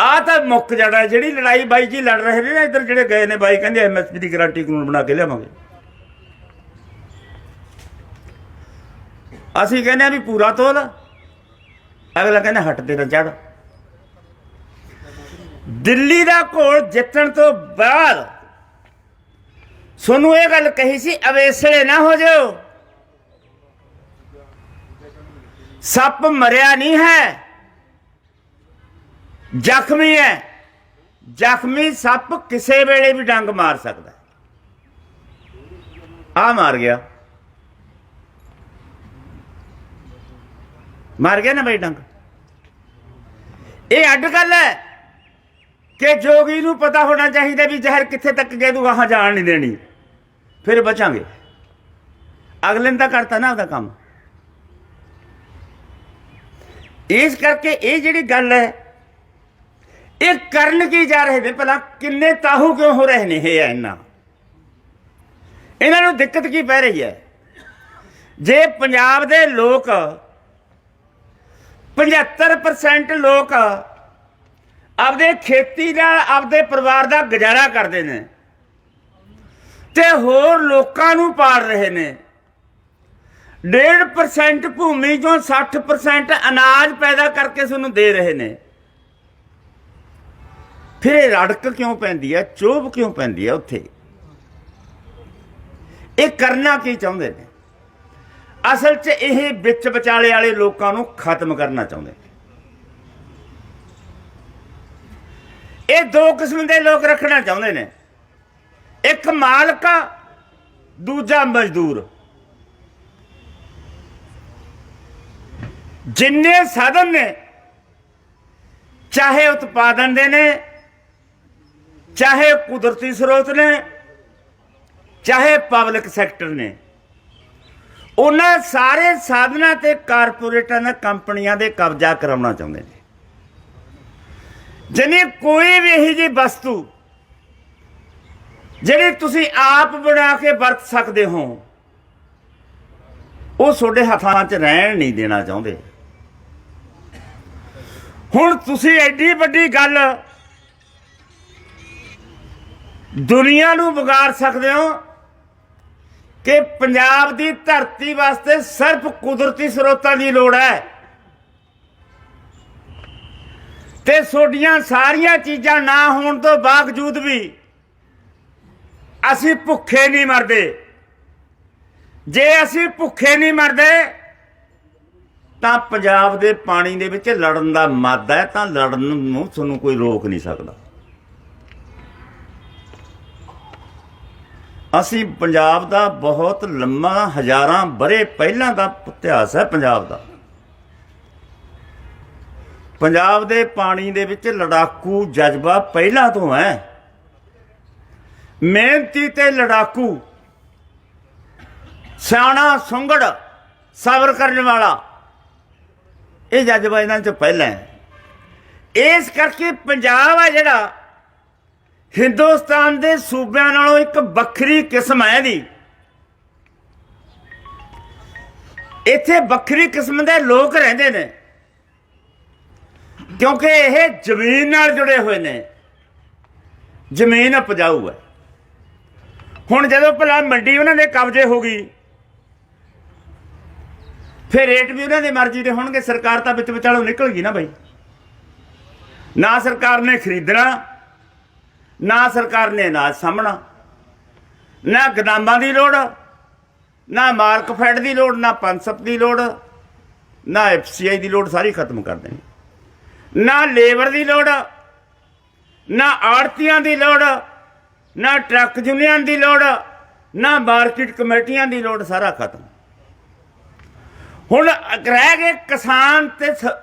ਆ ਤਾਂ ਮੁੱਕ ਜਾਣਾ, ਜਿਹੜੀ ਲੜਾਈ ਬਾਈ ਜੀ ਲੜ ਰਹੇ ਨੇ ਨਾ ਇੱਧਰ ਜਿਹੜੇ ਗਏ ਨੇ ਬਾਈ, ਕਹਿੰਦੇ ਐਮਐਸਪੀ ਦੀ ਗਾਰੰਟੀ ਕਾਨੂੰਨ ਬਣਾ ਕੇ ਲਿਆਵਾਂਗੇ। ਅਸੀਂ ਕਹਿੰਦੇ ਆ ਵੀ ਪੂਰਾ ਤੋਲ, ਅਗਲਾ ਕਹਿੰਦਾ ਹਟ ਤੇ ਨਾ ਚੜ ਦਿੱਲੀ ਦਾ ਘੋਲ ਜਿੱਤਣ ਤੋਂ ਬਾਅਦ ਸੋਨੂੰ ਇਹ ਗੱਲ ਕਹੀ ਸੀ ਅਵੇਸਲੇ ਨਾ ਹੋ ਜਾਓ ਸੱਪ ਮਰਿਆ ਨਹੀਂ ਹੈ, ਜ਼ਖਮੀ ਹੈ। ਜ਼ਖਮੀ ਸੱਪ ਕਿਸੇ ਵੇਲੇ ਵੀ ਡੰਗ ਮਾਰ ਸਕਦਾ ਆ ਮਾਰ ਗਿਆ। ਮਾਰ ਗਿਆ ਨਾ ਬਈ ਡੰਗ? ਇਹ ਅੱਡ ਗੱਲ ਹੈ ਕਿ ਜੋਗੀ ਨੂੰ ਪਤਾ ਹੋਣਾ ਚਾਹੀਦਾ ਵੀ ਜ਼ਹਿਰ ਕਿੱਥੇ ਤੱਕ ਗਿਆ ਤੂੰ ਵਹਾਂ ਜਾਣ ਨਹੀਂ ਦੇਣੀ। ਫਿਰ ਬਚਾਂਗੇ। ਅਗਲੇ ਨੇ ਤਾਂ ਕਰਤਾ ਨਾ ਆਪਦਾ ਕੰਮ। ਇਸ ਕਰਕੇ ਇਹ ਜਿਹੜੀ ਗੱਲ ਹੈ, ਇਹ ਕਰਨ ਕੀ ਜਾ ਰਹੇ ਨੇ? ਭਲਾ ਕਿੰਨੇ ਤਾਹੂ ਕਿਉਂ ਹੋ ਰਹੇ ਨੇ ਇਹ ਇੰਨਾ ਇਹਨਾਂ ਨੂੰ ਦਿੱਕਤ ਕੀ ਪੈ ਰਹੀ ਹੈ? ਜੇ ਪੰਜਾਬ ਦੇ ਲੋਕ 75% ਲੋਕ ਆਪਦੇ ਖੇਤੀ ਨਾਲ ਆਪਦੇ ਪਰਿਵਾਰ ਦਾ ਗੁਜ਼ਾਰਾ ਕਰਦੇ ਨੇ ਤੇ ਹੋਰ ਲੋਕਾਂ ਨੂੰ ਪਾੜ ਰਹੇ ਨੇ। 1.5% ਭੂਮੀ ਚੋਂ 60% ਅਨਾਜ ਪੈਦਾ ਕਰਕੇ ਤੁਹਾਨੂੰ ਦੇ ਰਹੇ ਨੇ। ਫਿਰ ਇਹ ਰੜਕ ਕਿਉਂ ਪੈਂਦੀ ਹੈ? ਚੋਭ ਕਿਉਂ ਪੈਂਦੀ ਹੈ ਉੱਥੇ? ਇਹ ਕਰਨਾ ਕੀ ਚਾਹੁੰਦੇ ਨੇ? ਅਸਲ 'ਚ ਇਹ ਵਿੱਚ ਵਿਚਾਲੇ ਵਾਲੇ ਲੋਕਾਂ ਨੂੰ ਖਤਮ ਕਰਨਾ ਚਾਹੁੰਦੇ ਨੇ। ਇਹ ਦੋ ਕਿਸਮ ਦੇ ਲੋਕ ਰੱਖਣਾ ਚਾਹੁੰਦੇ ਨੇ। ਇੱਕ ਮਾਲਕ ਦੂਜਾ ਮਜ਼ਦੂਰ। ਜਿੰਨੇ ਸਾਧਨ ਨੇ, ਚਾਹੇ ਉਤਪਾਦਨ ਦੇ ਨੇ, ਚਾਹੇ ਕੁਦਰਤੀ ਸਰੋਤ ਨੇ, ਚਾਹੇ ਪਬਲਿਕ ਸੈਕਟਰ ਨੇ, ਉਹਨਾਂ ਸਾਰੇ ਸਾਧਨਾਂ ਤੇ ਕਾਰਪੋਰੇਟਾਂ ਨੇ ਕੰਪਨੀਆਂ ਦੇ ਕਬਜ਼ਾ ਕਰਾਉਣਾ ਚਾਹੁੰਦੇ ਨੇ। ਜਨੀ ਕੋਈ ਵੀ ਇਹੀ ਜੀ ਵਸਤੂ ਜਿਹੜੇ ਤੁਸੀਂ ਆਪ ਬਣਾ ਕੇ ਵਰਤ ਸਕਦੇ ਹੋ, ਉਹ ਤੁਹਾਡੇ ਹੱਥਾਂ 'ਚ ਰਹਿਣ ਨਹੀਂ ਦੇਣਾ ਚਾਹੁੰਦੇ। ਹੁਣ ਤੁਸੀਂ ਐਡੀ ਵੱਡੀ ਗੱਲ ਦੁਨੀਆ ਨੂੰ ਵਿਗਾੜ ਸਕਦੇ ਹੋ ਕਿ ਪੰਜਾਬ ਦੀ ਧਰਤੀ ਵਾਸਤੇ ਸਿਰਫ ਕੁਦਰਤੀ ਸਰੋਤਾਂ ਦੀ ਲੋੜ ਹੈ। ਤੇ ਤੁਹਾਡੀਆਂ ਸਾਰੀਆਂ ਚੀਜ਼ਾਂ ਨਾ ਹੋਣ ਤੋਂ ਬਾਵਜੂਦ ਵੀ ਅਸੀਂ ਭੁੱਖੇ ਨਹੀਂ ਮਰਦੇ। ਜੇ ਅਸੀਂ ਭੁੱਖੇ ਨਹੀਂ ਮਰਦੇ, ਤਾਂ ਪੰਜਾਬ ਦੇ ਪਾਣੀ ਦੇ ਵਿੱਚ ਲੜਨ ਦਾ ਮਾਦਾ ਹੈ, ਤਾਂ ਲੜਨ ਨੂੰ ਤੁਹਾਨੂੰ ਕੋਈ ਰੋਕ ਨਹੀਂ ਸਕਦਾ। ਅਸੀਂ ਪੰਜਾਬ ਦਾ ਬਹੁਤ ਲੰਮਾ, ਹਜ਼ਾਰਾਂ ਬਰੇ ਪਹਿਲਾਂ ਦਾ ਇਤਿਹਾਸ ਹੈ ਪੰਜਾਬ ਦਾ। ਪੰਜਾਬ ਦੇ ਪਾਣੀ ਦੇ ਵਿੱਚ ਲੜਾਕੂ ਜਜ਼ਬਾ ਪਹਿਲਾਂ ਤੋਂ ਹੈ। ਮਿਹਨਤੀ ਤੇ ਲੜਾਕੂ। ਸਿਆਣਾ, ਸੁੰਗੜ, ਸਬਰ ਕਰਨ ਵਾਲਾ। ਇਹ ਜਜ਼ਬਾ ਇਹਨਾਂ ਚ ਪਹਿਲਾਂ ਹੈ। ਇਸ ਕਰਕੇ ਪੰਜਾਬ ਹੈ ਜਿਹੜਾ, ਹਿੰਦੁਸਤਾਨ ਦੇ ਸੂਬਿਆਂ ਨਾਲੋਂ ਇੱਕ ਵੱਖਰੀ ਕਿਸਮ ਹੈ ਦੀ ਇੱਥੇ ਵੱਖਰੀ ਕਿਸਮ ਦੇ ਲੋਕ ਰਹਿੰਦੇ ਨੇ। ਕਿਉਂਕਿ ਇਹ ਜ਼ਮੀਨ ਨਾਲ ਜੁੜੇ ਹੋਏ ਨੇ। ਜ਼ਮੀਨ ਉਪਜਾਊ ਹੈ। ਹੁਣ ਜਦੋਂ ਭਲਾ ਮੰਡੀ ਉਹਨਾਂ ਦੇ ਕਬਜ਼ੇ ਹੋ ਗਈ, ਫਿਰ ਰੇਟ ਵੀ ਉਹਨਾਂ ਦੇ ਮਰਜ਼ੀ ਦੇ ਹੋਣਗੇ, ਸਰਕਾਰ ਤਾਂ ਵਿੱਚ ਵਿਚਾਲੋਂ ਨਿਕਲ ਗਈ ਨਾ ਬਾਈ। ਨਾ ਸਰਕਾਰ ਨੇ ਖਰੀਦਣਾ, ਨਾ ਸਰਕਾਰ ਨੇ ਅਨਾਜ ਸਾਹਮਣਾ ਨਾ ਗਦਾਮਾਂ ਦੀ ਲੋੜ, ਨਾ ਮਾਰਕ ਫੈਡ ਦੀ ਲੋੜ, ਨਾ ਪੰਸਪ ਦੀ ਲੋੜ, ਨਾ ਐਫਸੀਆਈ ਦੀ ਲੋੜ ਸਾਰੀ ਖਤਮ ਕਰ ਦੇਣੀ। ਨਾ ਲੇਬਰ ਦੀ ਲੋੜ, ਨਾ ਆੜਤੀਆਂ ਦੀ ਲੋੜ ਨਾ ਟਰੱਕ ਯੂਨੀਅਨ ਦੀ ਲੋੜ, ਨਾ ਮਾਰਕੀਟ ਕਮੇਟੀਆਂ ਦੀ ਲੋੜ, ਸਾਰਾ ਖਤਮ। ਹੁਣ ਰਹਿ ਗਏ ਕਿਸਾਨ ਤੇ ਸ-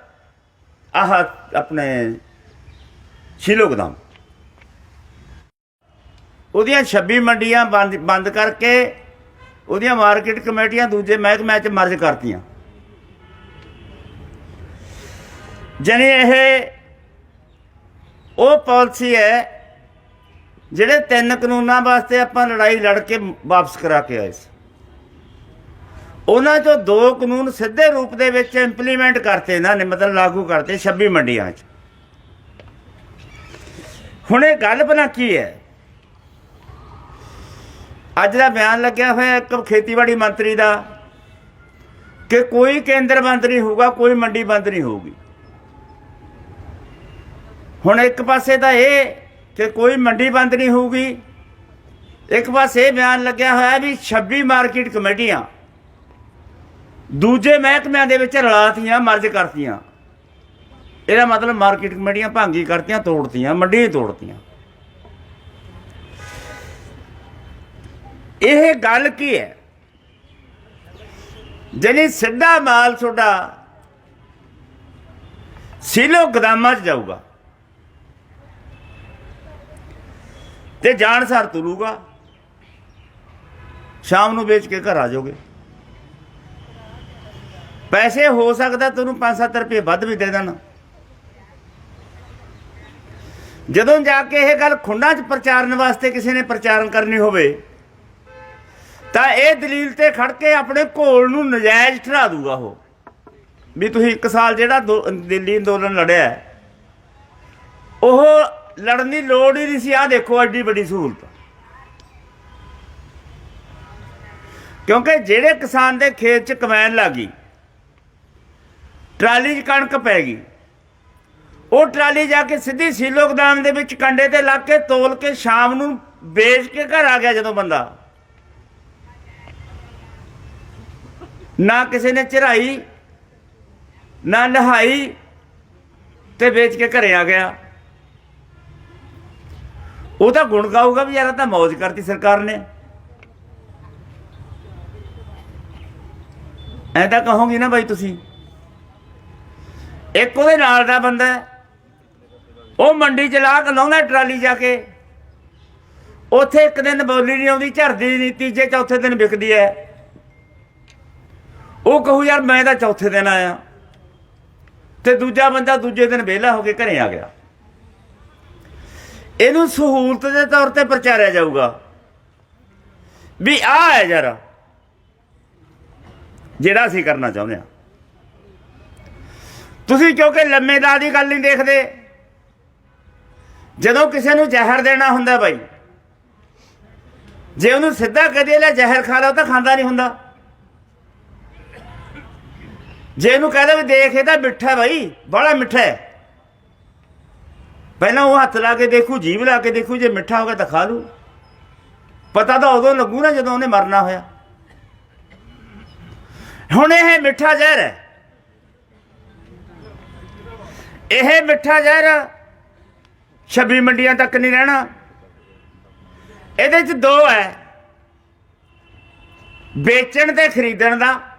ਆਹ ਆਪਣੇ ਸ਼ੀਲੋ ਗੋਦਾਮ। ਉਹਦੀਆਂ 26 ਮੰਡੀਆਂ ਬੰਦ ਬੰਦ ਕਰਕੇ ਉਹਦੀਆਂ ਮਾਰਕੀਟ ਕਮੇਟੀਆਂ ਦੂਜੇ ਮਹਿਕਮੇ 'ਚ ਮਰਜ ਕਰਤੀਆਂ। ਜਾਣੀ ਇਹ, ਉਹ ਪਾਲਿਸੀ ਹੈ ਜਿਹੜੇ ਤਿੰਨ ਕਾਨੂੰਨਾਂ ਵਾਸਤੇ ਆਪਾਂ ਲੜਾਈ ਲੜ ਕੇ ਵਾਪਸ ਕਰਾ ਕੇ ਆਏ ਸੀ। ਉਹਨਾਂ ਚੋਂ ਦੋ ਕਾਨੂੰਨ ਸਿੱਧੇ ਰੂਪ ਦੇ ਵਿੱਚ ਇੰਪਲੀਮੈਂਟ ਕਰਤੇ ਇਹਨਾਂ ਨੇ, ਮਤਲਬ ਲਾਗੂ ਕਰਤੇ 26 ਮੰਡੀਆਂ 'ਚ। ਹੁਣ ਇਹ ਗੱਲ ਭਲਾ ਕੀ ਹੈ? ਅੱਜ ਦਾ ਬਿਆਨ ਲੱਗਿਆ ਹੋਇਆ ਇੱਕ ਖੇਤੀਬਾੜੀ ਮੰਤਰੀ ਦਾ ਕਿ ਕੋਈ ਕੇਂਦਰ ਮੰਤਰੀ ਹੋਊਗਾ, ਕੋਈ ਮੰਡੀ ਬੰਦ ਨਹੀਂ ਹੋਊਗੀ। ਹੁਣ ਇੱਕ ਪਾਸੇ ਤਾਂ ਇਹ ਕਿ ਕੋਈ ਮੰਡੀ ਬੰਦ ਨਹੀਂ ਹੋਊਗੀ। ਇੱਕ ਪਾਸੇ ਇਹ ਬਿਆਨ ਲੱਗਿਆ ਹੋਇਆ ਵੀ 26 ਮਾਰਕੀਟ ਕਮੇਟੀਆਂ ਦੂਜੇ ਮਹਿਕਮਿਆਂ ਦੇ ਵਿੱਚ ਰਲਾਤੀਆਂ, ਮਰਜ ਕਰਤੀਆਂ। ਇਹਦਾ ਮਤਲਬ ਮਾਰਕੀਟ ਕਮੇਟੀਆਂ ਭਾਂਗੀ ਕਰਤੀਆਂ, ਤੋੜਤੀਆਂ, ਮੰਡੀਆਂ ਤੋੜਤੀਆਂ। ਇਹ ਗੱਲ ਕੀ ਹੈ? ਜਿਹੜੀ ਸਿੱਧਾ ਮਾਲ ਤੁਹਾਡਾ ਸਿਲੋ ਗਦਾਮਾਂ 'ਚ ਜਾਊਗਾ। ਤੇ ਜਾਣ ਸਰ ਤੁਰੂਗਾ। ਸ਼ਾਮ ਨੂੰ ਵੇਚ ਕੇ ਘਰ ਆ ਜਾਓਗੇ। ਪੈਸੇ ਹੋ ਸਕਦਾ ਤੁਹਾਨੂੰ 5-7 ਰੁਪਏ ਵੱਧ ਵੀ ਦੇ ਦੇਣ। ਜਦੋਂ ਜਾ ਕੇ ਇਹ ਗੱਲ ਖੁੰਡਾਂ 'ਚ ਪ੍ਰਚਾਰਨ ਵਾਸਤੇ ਕਿਸੇ ਨੇ ਪ੍ਰਚਾਰਨ ਕਰਨੀ ਹੋਵੇ, ਤਾਂ ਇਹ ਦਲੀਲ ਤੇ ਖੜ ਕੇ ਆਪਣੇ ਘੋਲ ਨੂੰ ਨਜਾਇਜ਼ ਠਹਿਰਾ ਦੂਗਾ ਉਹ। ਵੀ ਤੁਸੀਂ ਇੱਕ ਸਾਲ ਜਿਹੜਾ ਦੋ- ਦਿੱਲੀ ਅੰਦੋਲਨ ਲੜਿਆ, ਉਹ ਲੜਨ ਦੀ ਲੋੜ ਹੀ ਨਹੀਂ ਸੀ। ਆ ਦੇਖੋ ਐਡੀ ਵੱਡੀ ਸਹੂਲਤ। ਕਿਉਂਕਿ ਜਿਹੜੇ ਕਿਸਾਨ ਦੇ ਖੇਤ 'ਚ ਕਮੈਨ ਲੱਗੀ ਟਰਾਲੀ 'ਚ ਕਣਕ ਪੈ ਗਈ, ਉਹ ਟਰਾਲੀ ਜਾ ਕੇ ਸਿੱਧੀ ਸੀਲੋ ਗੋਦਾਮ ਦੇ ਵਿੱਚ ਕੰਡੇ ਤੇ ਲੱਗ ਕੇ ਤੋਲ ਕੇ ਸ਼ਾਮ ਨੂੰ ਵੇਚ ਕੇ ਘਰ ਆ ਗਿਆ ਜਦੋਂ ਬੰਦਾ। ਨਾ ਕਿਸੇ ਨੇ ਚੜਾਈ ਨਾ ਨਹਾਈ ਤੇ ਵੇਚ ਕੇ ਘਰੇ ਆ ਗਿਆ। ਉਹ ਤਾਂ ਗੁਣ ਗਾਊਗਾ ਵੀ ਯਾਰ ਇਹ ਤਾਂ ਮौज ਕਰਤੀ ਸਰਕਾਰ ਨੇ। ਐਂ ਤਾਂ ਕਹੋਗੇ ਨਾ ਬਾਈ ਤੁਸੀਂ। ਇੱਕ ਉਹਦੇ ਨਾਲ ਦਾ ਬੰਦਾ ਉਹ ਮੰਡੀ ਚ ਲਾ ਕੇ ਲਾਉਂਦਾ ਟਰਾਲੀ ਜਾ ਕੇ। ਉੱਥੇ ਇੱਕ ਦਿਨ ਬੋਲੀ ਨਹੀਂ ਆਉਂਦੀ ਝੜਦੀ ਨਹੀਂ, ਤੀਜੇ ਚੌਥੇ ਦਿਨ ਵਿਕਦੀ ਹੈ। ਉਹ ਕਹੂ, ਯਾਰ ਮੈਂ ਤਾਂ ਚੌਥੇ ਦਿਨ ਆਇਆ। ਤੇ ਦੂਜਾ ਬੰਦਾ ਦੂਜੇ ਦਿਨ ਵਿਹਲਾ ਹੋ ਕੇ ਘਰੇ ਆ ਗਿਆ। ਇਹਨੂੰ ਸਹੂਲਤ ਦੇ ਤੌਰ ਤੇ ਪ੍ਰਚਾਰਿਆ ਜਾਊਗਾ। ਵੀ ਆ ਹੈ ਜਰਾ ਜਿਹੜਾ ਅਸੀਂ ਕਰਨਾ ਚਾਹੁੰਦੇ ਹਾਂ। ਤੁਸੀਂ ਕਿਉਂਕਿ ਲੰਮੇਦਾਰ ਦੀ ਗੱਲ ਨਹੀਂ ਦੇਖਦੇ। ਜਦੋਂ ਕਿਸੇ ਨੂੰ ਜ਼ਹਿਰ ਦੇਣਾ ਹੁੰਦਾ ਬਾਈ, ਜੇ ਉਹਨੂੰ ਸਿੱਧਾ ਕਹਦੇ ਲੈ ਜ਼ਹਿਰ ਖਾ ਲਾ ਤਾਂ ਖਾਂਦਾ ਨਹੀਂ ਹੁੰਦਾ। ਜੇ ਇਹਨੂੰ ਕਹਦਾ ਵੀ ਦੇਖ, ਇਹ ਤਾਂ ਮਿੱਠਾ ਬਾਈ, ਬੜਾ ਮਿੱਠਾ ਹੈ। ਪਹਿਲਾਂ ਉਹ ਹੱਥ ਲਾ ਕੇ ਦੇਖੂ, ਜੀਭ ਲਾ ਕੇ ਦੇਖੂ, ਜੇ ਮਿੱਠਾ ਹੋ ਗਿਆ ਤਾਂ ਖਾ ਲੂ। ਪਤਾ ਤਾਂ ਉਦੋਂ ਲੱਗੂ ਨਾ ਜਦੋਂ ਉਹਨੇ ਮਰਨਾ ਹੋਇਆ। ਹੁਣ ਇਹ ਮਿੱਠਾ ਜ਼ਹਿਰ ਹੈ। ਇਹ ਮਿੱਠਾ ਜ਼ਹਿਰ 26 ਮੰਡੀਆਂ ਤੱਕ ਨਹੀਂ ਰਹਿਣਾ। ਇਹਦੇ ਚ ਦੋ ਹੈ। ਵੇਚਣ ਤੇ ਖਰੀਦਣ ਦਾ।